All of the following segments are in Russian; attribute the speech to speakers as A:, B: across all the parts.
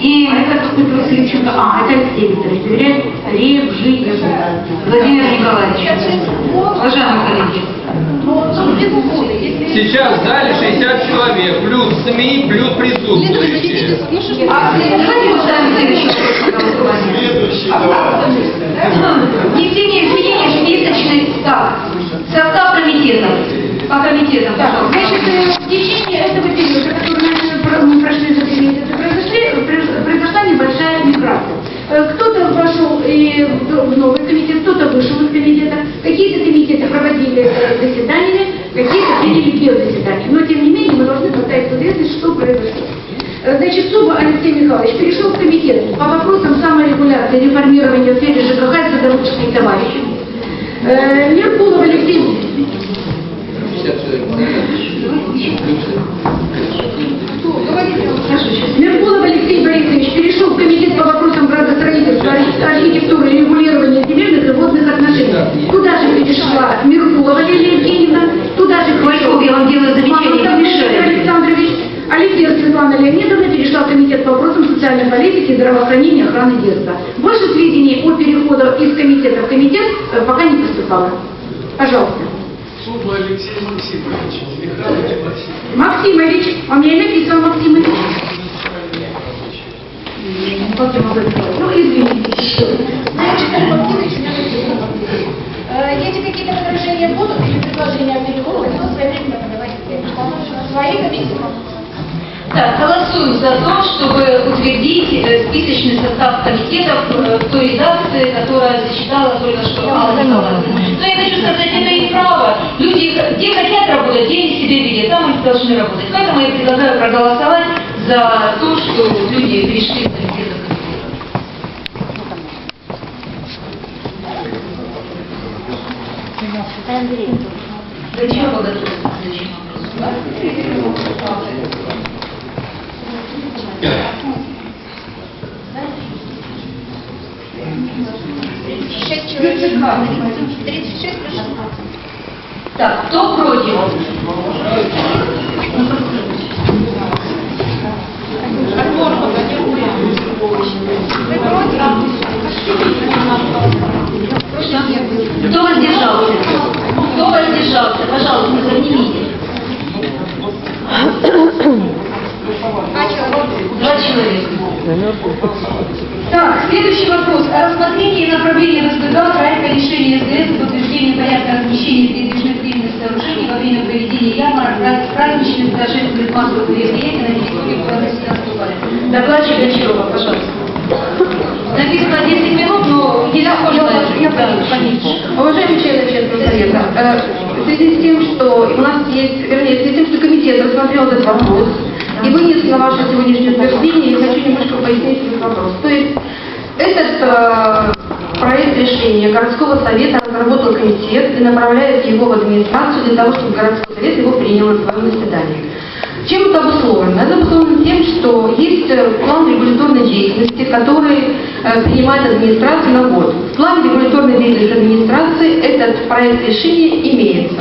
A: И это какой-то Васильченко, а, это доверяет Ревжиев Владимир Николаевич. Уважаемые коллеги,
B: Сейчас в зале 60 человек, плюс СМИ, плюс присутствующие.
A: а давайте поставим следующий вопрос на голосование. Внесение изменений в списочный состав. Состав комитетов. По комитетам, пожалуйста.
C: Значит, э, в течение этого периода, который мы про- мы прошли за три месяца, произошли, произ- произошла небольшая миграция. Э, Кто-то вошел и в новый комитет, кто-то вышел из комитета. Какие-то комитеты проводили э, заседания, какие-то приняли биозаседания. Но, тем не менее, мы должны поставить в известность, что произошло. Э, Значит, Суба Алексей Михайлович перешел в комитет по вопросам саморегуляции, реформирования в сфере ЖКХ и садоводческих товарищей. Меркулов Алексей
B: 60 человек.
C: Меркулов Алексей Борисович перешел в комитет по вопросам градостроительства, архитектуры и регулирования земельных и водных отношений. Туда же перешла Меркулова Лилия Евгеньевна, туда же
A: Вольков, я вам делаю замечание, не мешайте.
C: Александрович, Алексеева Светлана Леонидовна перешла в комитет по вопросам социальной политики, здравоохранения, охраны детства. Больше сведений о переходе из комитета в комитет э, пока не поступало. Пожалуйста.
D: Суба Алексей Максимович, Михайлович Максимович.
C: Максимович, а у меня и написано Максимович. Могу это сказать? Ну, извините.
E: Э, Если какие-то возражения будут или предложения о переходе, то своевременно подавайте свои комиссии.
A: Так, голосуем за то, чтобы утвердить э, списочный состав комитетов э, в той редакции, которая зачитала только что Алла Николаевна. Но я хочу сказать, это их право. Люди, где хотят работать, где они себе видят, там они должны работать. Поэтому я предлагаю проголосовать за то, что люди перешли в комитеты. До чего вы готовы к следующему вопросу?
E: Шесть человек. 36 плюс 16.
A: Так, кто против? Кто воздержался? Кто воздержался? Пожалуйста, поднимите.
E: Два человека.
A: Два Так, следующий вопрос. О рассмотрении и направлении РСДГ проекта решения СДС об утверждении порядка размещения передвижных длинных сооружений во время проведения ярмарок, праз- праздничных торжественных массовых мероприятий на территории города Севастополя. Докладчик Гончарова, пожалуйста. Написано 10 минут, но
C: Я,
A: нельзя
C: я, поменьше. Уважаемые члены общественного совета, э, в связи с тем, что у нас есть, вернее, в связи с тем, что комитет рассмотрел этот вопрос и вынес на ваше сегодняшнее утверждение, я хочу немножко пояснить этот вопрос. То есть этот э, проект решения городского совета разработал комитет и направляет его в администрацию для того, чтобы городской совет его принял на своем заседании. Чем это обусловлено? Это обусловлено тем, что есть э, план регуляторной деятельности, который э, принимает администрация на год. В плане регуляторной деятельности администрации этот проект решения имеется.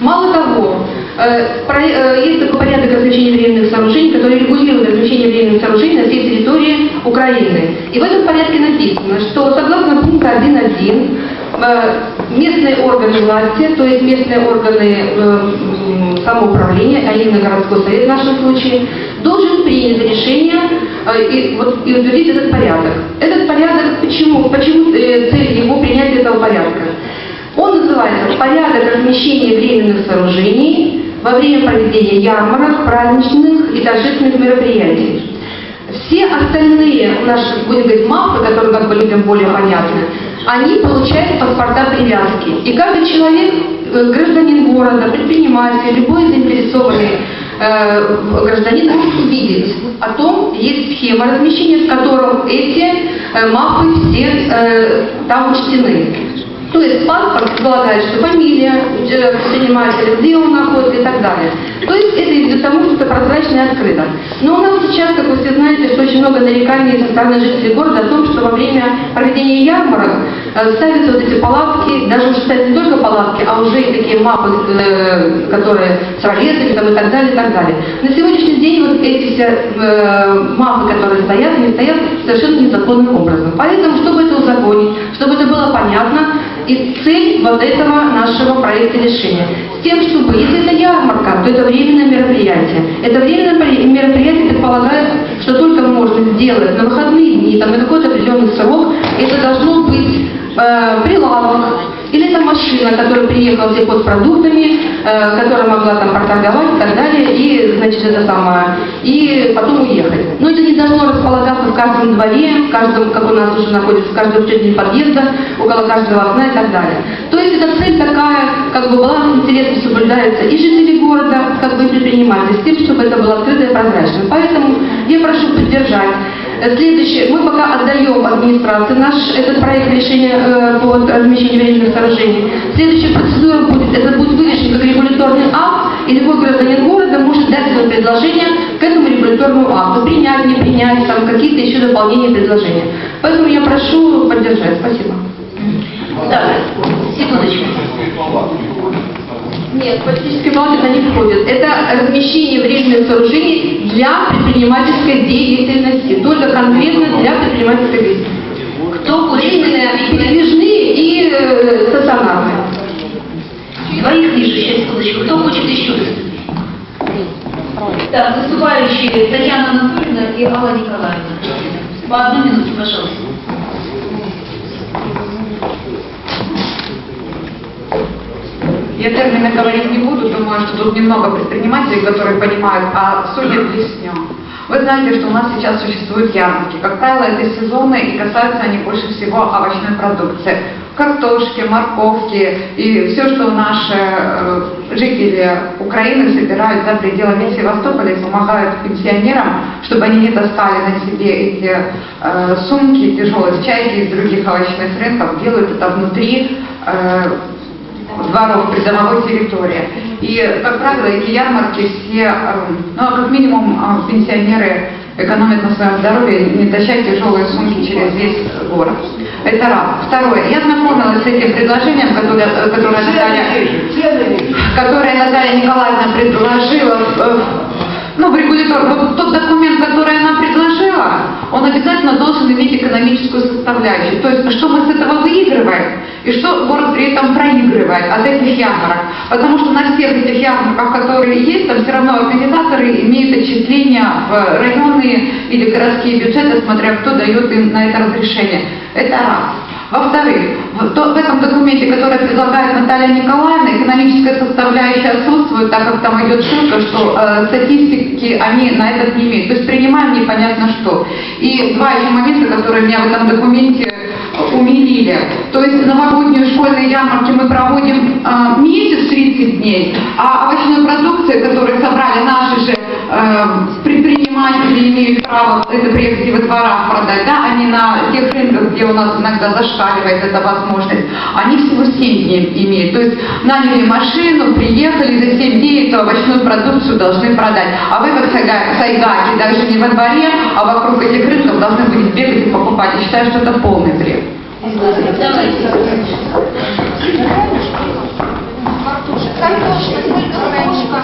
C: Мало того, есть такой порядок размещения временных сооружений, который регулирует размещение временных сооружений на всей территории Украины. И в этом порядке написано, что согласно пункта 1.1 э, местные органы власти, то есть местные органы э, самоуправления, а именно городской совет в нашем случае, должен принять решение э, и, вот, и утвердить этот порядок. Этот порядок, почему, почему э, цель его принятия этого порядка? Он называется «Порядок размещения временных сооружений во время проведения ярмарок, праздничных и торжественных мероприятий». Все остальные наши, будем говорить, мафы, которые как бы людям более понятны, они получают паспорта привязки. И каждый человек, э, гражданин города, предприниматель, любой заинтересованный э, гражданин может увидеть о том, есть схема размещения, в котором эти э, мафы все э, там учтены. То есть паспорт предполагает, что фамилия э, предпринимателя, где он находится и так далее. То есть это идет к тому, что это прозрачно и открыто. Но у нас сейчас, как вы все знаете, очень много нареканий со стороны жителей города о том, что во время проведения ярмарок э, ставятся вот эти палатки, даже уже ставятся не только палатки, а уже и такие мапы, э, которые с ролетами там, и так далее, и так далее. На сегодняшний день вот эти все э, мапы, которые стоят, они стоят совершенно незаконным образом. Поэтому, чтобы это узаконить, чтобы это было понятно, и цель вот этого нашего проекта решения. С тем, чтобы, если это ярмарка, то это временное мероприятие. Это временное при- мероприятие предполагает, что только можно сделать на выходные дни, там, на какой-то определенный срок, это должно быть э, прилавок, или это машина, которая приехала с продуктами, э, которая могла там проторговать и так далее, и, значит, это самое, и потом уехать. Но это не должно располагаться в каждом дворе, в каждом, как у нас уже находится, в каждом общежитии подъезда, около каждого окна и так далее. То есть эта цель такая, как бы баланс интересов соблюдается и жителей города, как бы и предприниматели, с тем, чтобы это было открыто и прозрачно. Поэтому я прошу поддержать. Э, Следующее. Мы пока отдаем администрации наш этот проект решения э, по размещению временных сооружений. Следующая процедура будет, это будет вынесен как регуляторный акт, и любой гражданин города может дать свое предложение к этому регуляторному акту. Принять, не принять, там какие-то еще дополнения, предложения. Поэтому я прошу поддержать. Спасибо.
A: Так, секундочку.
C: Нет, политические палаты это не входят. Это размещение временных сооружений для предпринимательской деятельности. Только конкретно для предпринимательской деятельности. Э, стационарные.
A: Двоих вижу, сейчас, секундочку. Кто хочет еще? Так, выступающие Татьяна Анатольевна и Алла Николаевна. По одну минуту, пожалуйста.
F: Я термины говорить не буду, думаю, что тут немного предпринимателей, которые понимают, а суть объясню. Вы знаете, что у нас сейчас существуют ярмарки. Как правило, это сезонные и касаются они больше всего овощной продукции. Картошки, морковки и все, что наши э, жители Украины собирают за пределами Севастополя и помогают пенсионерам, чтобы они не таскали на себе эти э, сумки тяжелые, чайки из других овощных рынков, делают это внутри э, дворов, придомовой территории. И, как правило, эти ярмарки все, ну, как минимум, пенсионеры экономят на своем здоровье, не тащать тяжелые сумки через весь город. Это раз. Второе. Я знакомилась с этим предложением, которое, которое Наталья, которое Наталья Николаевна предложила в, ну, регулятор, вот тот документ, который она предложила, он обязательно должен иметь экономическую составляющую. То есть, что мы с этого выигрываем, и что город при этом проигрывает от этих ярмарок. Потому что на всех этих ярмарках, которые есть, там все равно организаторы имеют отчисления в районные или городские бюджеты, смотря кто дает им на это разрешение. Это раз. Во-вторых, в, то- в этом документе, который предлагает Наталья Николаевна, экономическая составляющая отсутствует, так как там идет ссылка, что э, статистики они на этот не имеют. То есть принимаем непонятно что. И два еще момента, которые меня в этом документе э, умилили. То есть новогодние школьные ярмарки мы проводим э, месяц 30 дней, а овощную продукцию, которую собрали наши же э, предприниматели имеют право это и во дворах продать, да, они на тех рынках, где у нас иногда зашкаливает эта возможность, они всего 7 дней имеют. То есть наняли машину, приехали, за 7 дней эту овощную продукцию должны продать. А вы, как сайга- сайгаки, даже не во дворе, а вокруг этих рынков должны будете бегать и покупать. Я считаю, что это полный бред.
A: Давайте.
E: Картошка, картошка, картошка,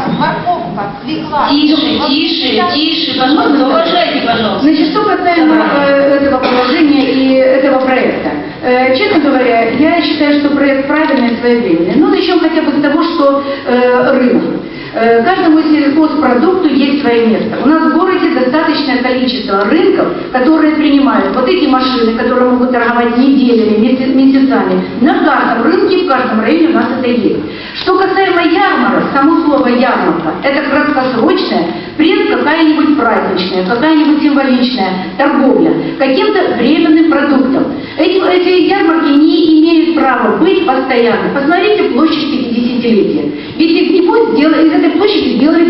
A: Тише, тише, тише, пожалуйста, уважайте, пожалуйста.
C: Значит, что касаемо э, этого положения и этого проекта. Э, честно говоря, я считаю, что проект правильный и своевременный. Ну, начнем хотя бы с того, что э, рынок. Э, каждому сельхозпродукту есть свое место. У нас в городе достаточное количество рынков, которые принимают вот эти машины, которые могут торговать неделями, меся- месяцами. На каждом рынке, в каждом районе у нас это есть. Что касаемо ярмарок, само слово ярмарка, это краткосрочная, пред какая-нибудь праздничная, какая-нибудь символичная торговля каким-то временным продуктом. Эти, эти ярмарки не имеют права быть постоянно. Посмотрите площадь 50-летия. Ведь из этой площади сделали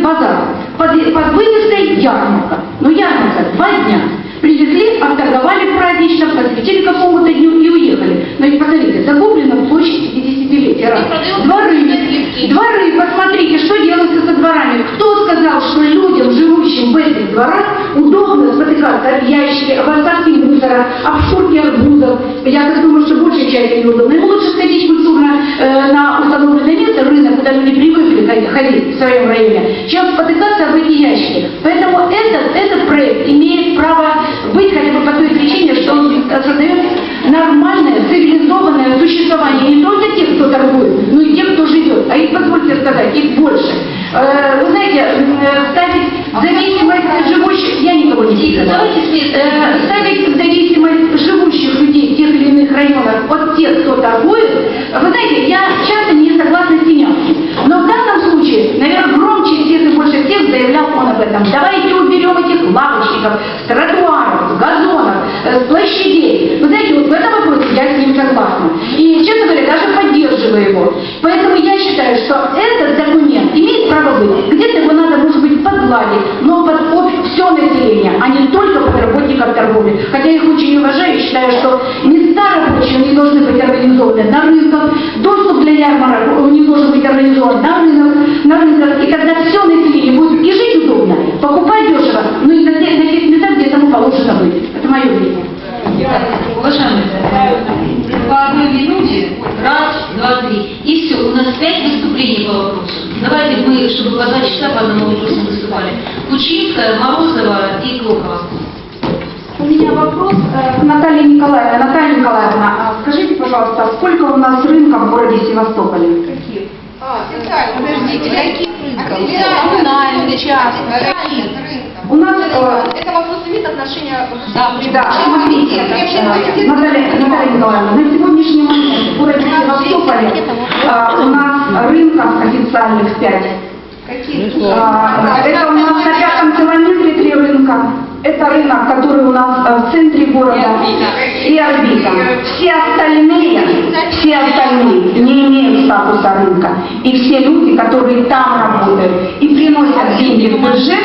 C: базар. Под, под вывеской ярмарка. Ну ярмарка, два дня. Привезли, отторговали празднично, посвятили какому-то дню и уехали. Ведь посмотрите, загублена площадь 50-летия. Раз. Дворы. Дворы, посмотрите, что делается со дворами. Кто сказал, что людям, живущим в этих дворах, удобно спотыкаться
E: в ящике, в остатке мусора, обшурки арбузов. Я так думаю, что большая часть неудобно. Ему лучше сходить культурно э, на установленное место, рынок, куда люди привыкли ходить- ходить в своем районе, чем спотыкаться об эти ящики. Поэтому этот, этот проект имеет право быть хотя бы по той причине, что он создает нормальное, цивилизованное существование не только тех, кто торгует, но и тех, кто живет. А их, позвольте сказать, их больше. Э, Вы знаете, э, ставить зависимость живущих, я никого не
A: места.
E: Э, ставить зависимость живущих людей в тех или иных районах от тех, кто торгует, вы знаете, я часто не согласна с Синявским. Но в данном случае, наверное, громче всех и больше всех заявлял он об этом. Давайте уберем этих лавочников с тротуаров, с газонов, с площадей. Вы знаете, вот в этом вопросе я с ним согласна. И, честно говоря, даже поддерживаю его. Поэтому я считаю, что этот документ имеет право быть. Где-то его надо, может быть, подгладить, но под все население, а не только под работников торговли. Хотя я их очень уважаю и считаю, что места рабочие не должны быть организованы на рынках, доступ для ярмарок он не должен быть организован на рынок, на рынках, и тогда все население будет и жить удобно, покупать дешево, ну и на, те- на тех местах, где этому положено быть. Это мое мнение.
A: Уважаемые, по одной минуте, раз, два, три. И все, у нас пять выступлений по вопросу. Давайте мы, чтобы по два часа по одному вопросу выступали. Кучинская, Морозова и Клокова.
E: У меня вопрос э, к Наталье Николаевне. Наталья Николаевна, а скажите, пожалуйста, сколько у нас рынков в городе Севастополе?
G: Подождите, каких рынков? Коммунальных, частных, каких?
E: У нас э,
G: Это вопрос имеет отношение
E: Да, смотрите, э, Наталья, Наталья Николаевна, на сегодняшний момент в городе Севастополе э, у нас рынков официальных пять. А, Это у нас на пятом километре три рынка. Это рынок, который у нас э, в центре города. И орбита. Все остальные, все остальные не имеют статуса рынка. И все люди, которые там работают и приносят деньги в бюджет,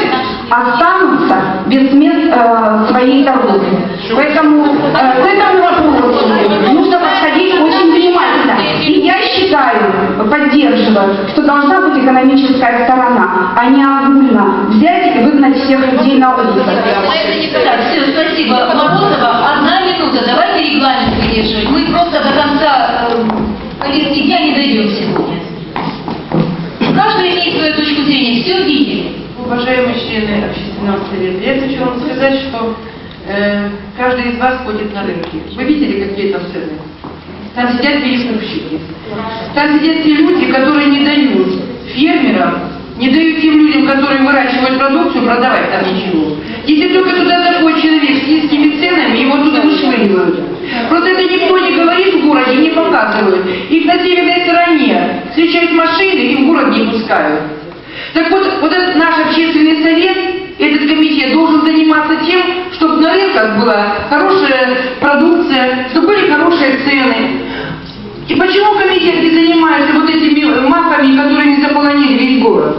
E: останутся без мест э, своей торговли. Поэтому э, к этому вопросу нужно подходить очень внимательно. И я считаю, поддерживаю, что должна быть экономическая сторона, а не огульно взять и выгнать всех людей на улицу.
A: Так, все, спасибо. Морозова, одна минута. Давайте регламент выдерживать. Мы просто до конца э, повестки не дойдем сегодня. Каждый имеет свою точку зрения. Все видели.
H: Уважаемые члены общественного совета, я хочу вам сказать, что э, каждый из вас ходит на рынки. Вы видели, какие там цены? Там сидят перекупщики. Там сидят те люди, которые не дают фермерам, не дают тем людям, которые выращивают продукцию, продавать там ничего. Если только туда заходит человек с низкими ценами, его туда вышвыривают. Просто это никто не говорит в городе, не показывают. Их на северной стороне встречают машины и в город не пускают. Так вот, вот этот наш общественный совет, этот комитет должен заниматься тем, чтобы на рынках была хорошая продукция, чтобы были хорошие цены. И почему комитет не занимается вот этими массами, которые не заполонили весь город?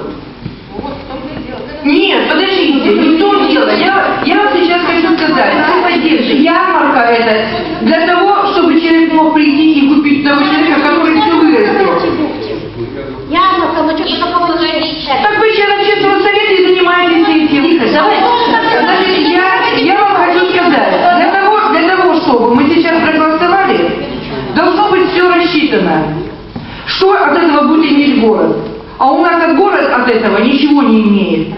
H: Нет, подождите, не в том дело. Я, я вам сейчас хочу сказать, вы поддержите. Ярмарка это для того, чтобы человек мог прийти и купить того человека, который все вырастил.
G: Ярмарка, вы что-то такого.
H: Так вы член общественного совета и занимаетесь этим. Значит, я, я вам хочу сказать, для того, для того, чтобы мы сейчас проголосовали, должно быть все рассчитано. Что от этого будет иметь город? А у нас от город от этого ничего не имеет.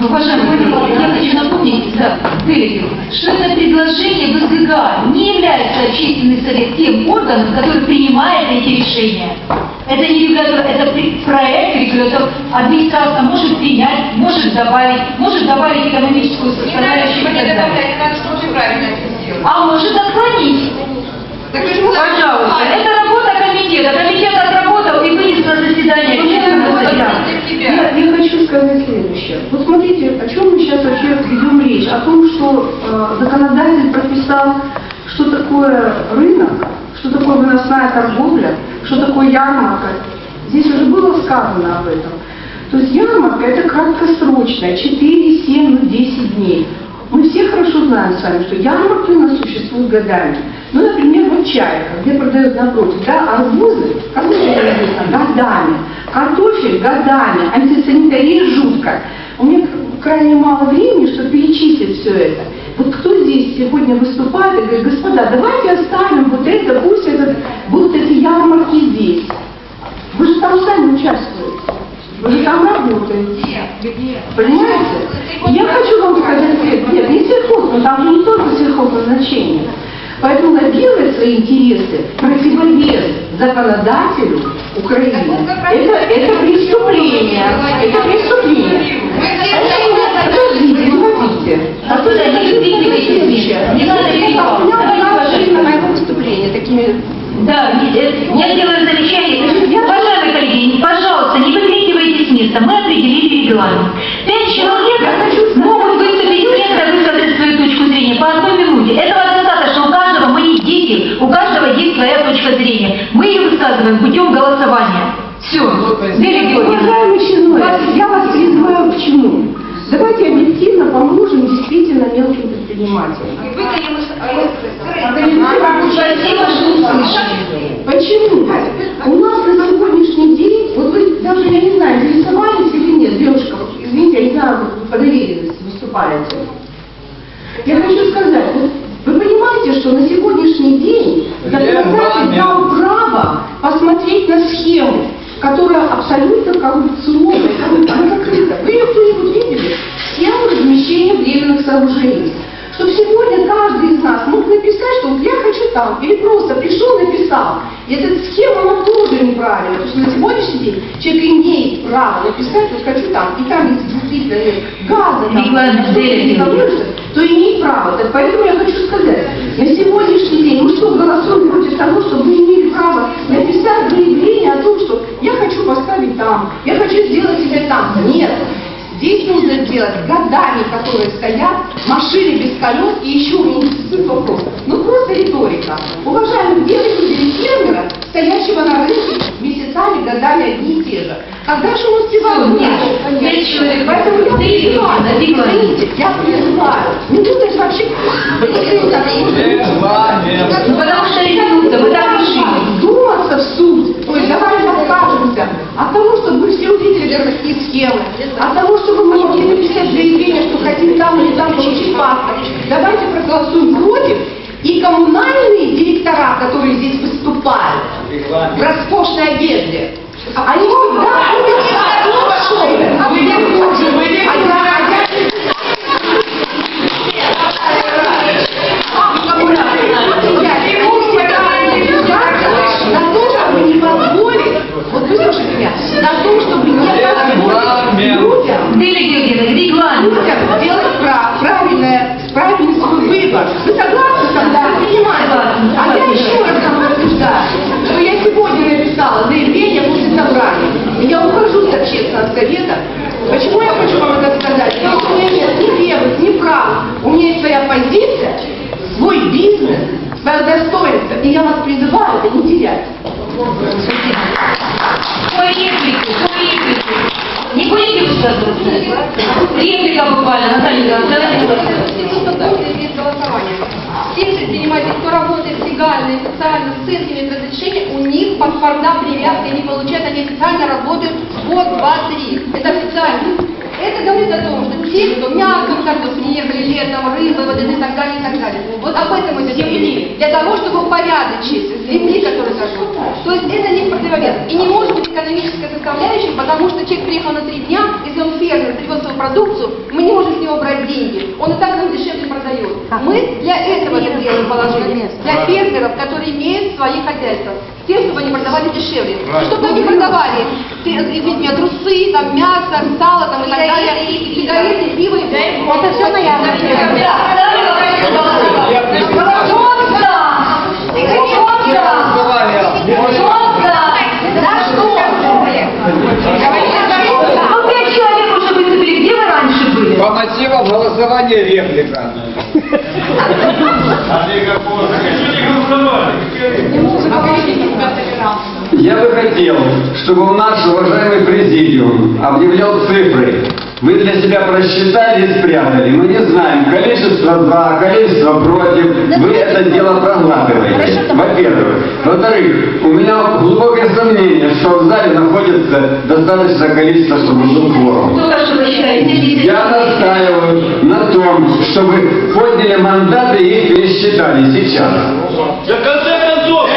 A: Уважаемые коллеги, я хочу напомнить, да, что это предложение ВСГК не является общественный совет тем органом, который принимает эти решения. Это не регулятор, это проект регулятор. Администрация может принять, может добавить, может добавить экономическую составляющую. так далее.
F: надо, ты правильно это сделал.
A: А может отклонить.
H: Пожалуйста.
A: Это работа комитета. Комитет отработал и вынес на заседание.
E: Я, я хочу сказать следующее. Вот смотрите, о чем мы сейчас вообще ведем речь. О том, что э, законодатель прописал, что такое рынок, что такое выносная торговля, что такое ярмарка. Здесь уже было сказано об этом. То есть ярмарка это краткосрочная, 4, 7, ну 10 дней. Мы все хорошо знаем с вами, что ярмарки у нас существуют годами. Ну, например, вот чайка, где продают напротив, да, арбузы, арбузы известно, годами, картофель годами, антисанитария жуткая. У меня крайне мало времени, чтобы перечислить
G: все это. Вот кто здесь сегодня выступает и говорит, господа, давайте оставим вот это, пусть этот, будут эти ярмарки здесь. Вы же там сами участвуете. Вы же там работаете. Понимаете? Я хочу вам сказать, нет, нет, не сельхоз, но там же не только сельхозназначение. Поэтому первые свои интересы противовес законодателю Украины. Это, это преступление. Это преступление. Подождите.
A: Не надо перебивать.
G: У меня была время моего выступления такими
A: Да, я делаю замечание. Уважаемые коллеги, пожалуйста, не выкрикивайте с места. Мы определили регламент. Пять человек могут выступить с места, высказать свою точку зрения по одной минуте. Этого достаточно. У каждого мы не дети, у каждого есть своя точка зрения. Мы ее высказываем путем голосования. Все. Нелли Георгиевна.
G: Уважаемый Чиной, я вас призываю к чему? Давайте объективно поможем действительно
A: Спасибо, что услышали.
G: Почему? У нас на сегодняшний день, вот вы даже, я не знаю, интересовались или нет, девушка, извините, я не знаю, вы по доверенности выступаете. Я хочу сказать, вот вы понимаете, что на сегодняшний день законодатель дал право посмотреть на схему, которая абсолютно коррупционная, она закрыта. Вы ее кто-нибудь видели? Схему размещения временных сооружений. Чтобы сегодня каждый из нас мог написать, что я хочу там, или просто пришел, написал. И эта схема, она тоже неправильная, потому что на сегодняшний день человек имеет право написать, вот хочу там, и там если действительно нет газа, там, что-то содержится, то имеет право. Так поэтому я хочу сказать, на сегодняшний день мы что, голосуем против того, чтобы вы имели право написать заявление о том, что я хочу поставить там, я хочу сделать себе там. Нет. Здесь нужно сделать годами, которые стоят, машины без колес, и еще у меня интересует вопрос. Ну просто риторика. Уважаемые, вы видели фермера, стоящего на рынке месяцами, годами одни и те же? Когда же он успевал?
A: Нет, пять человек.
G: Поэтому я призываю, я призываю. Минута это вообще...
A: Потому что минута, вы так решили.
G: Думаться в суть. То есть давайте откажемся от того, увидели городские схемы, от того, чтобы мы могли написать заявление, что хотим там или там получить паспорт. Давайте проголосуем против. И коммунальные директора, которые здесь выступают в роскошной одежде, они всегда будут слушать. А я- а я- на то, чтобы не позволить, вот выслушайте меня, на то, чтобы не позволить людям,
A: Нелли Георгиевна, регламент.
G: людям сделать прав, правильное, правильный свой выбор. Вы согласны со мной? Вы понимаете? А я еще раз вам рассуждаю, что я сегодня написала заявление после собрания. И я ухожу с общественного совета. Почему я хочу вам это сказать? Потому что у меня нет ни левых, ни правых. У меня есть своя позиция, свой бизнес, свое достоинство. И я вас призываю это не терять.
A: Ой, реплики, ой, реплики. Не будете высказываться? Реплика буквально, Наталья
E: и официально с центрами разрешения, у них паспорта привязки не получают, они официально работают два, три. Это официально. Это говорит о том, что те, кто мясом картошку ехали летом, рыба, вот это и так далее, и так далее. Вот об этом идет земли. Для того, чтобы упорядочить земли, которые зажжут. То есть это не противовес. И не может быть экономической составляющей, потому что человек приехал на три дня, если он фермер, привез свою продукцию, мы не можем с него брать деньги. Он и так нам дешевле продает. Мы для этого это делаем положение. Для фермеров, которые имеют свои хозяйства. С тем, чтобы они продавали дешевле. Чтобы они продавали, извините меня, трусы, там, мясо, сало там, и так далее, и сигареты, пиво. Это все на ярмарке.
A: Ну, пять человек уже выступили. Где вы раньше были?
B: По мотивам голосования реплика.
I: Я бы хотел, чтобы наш уважаемый президиум объявлял цифры Вы для себя просчитали и спрятали. Мы не знаем, количество за, количество против. Вы это дело проглатываете. Во-первых. Во-вторых, у меня глубокое сомнение, что в зале находится достаточное количество, чтобы был кворум. Я настаиваю на том, чтобы подняли мандаты и их пересчитали сейчас.
B: Да конце концов,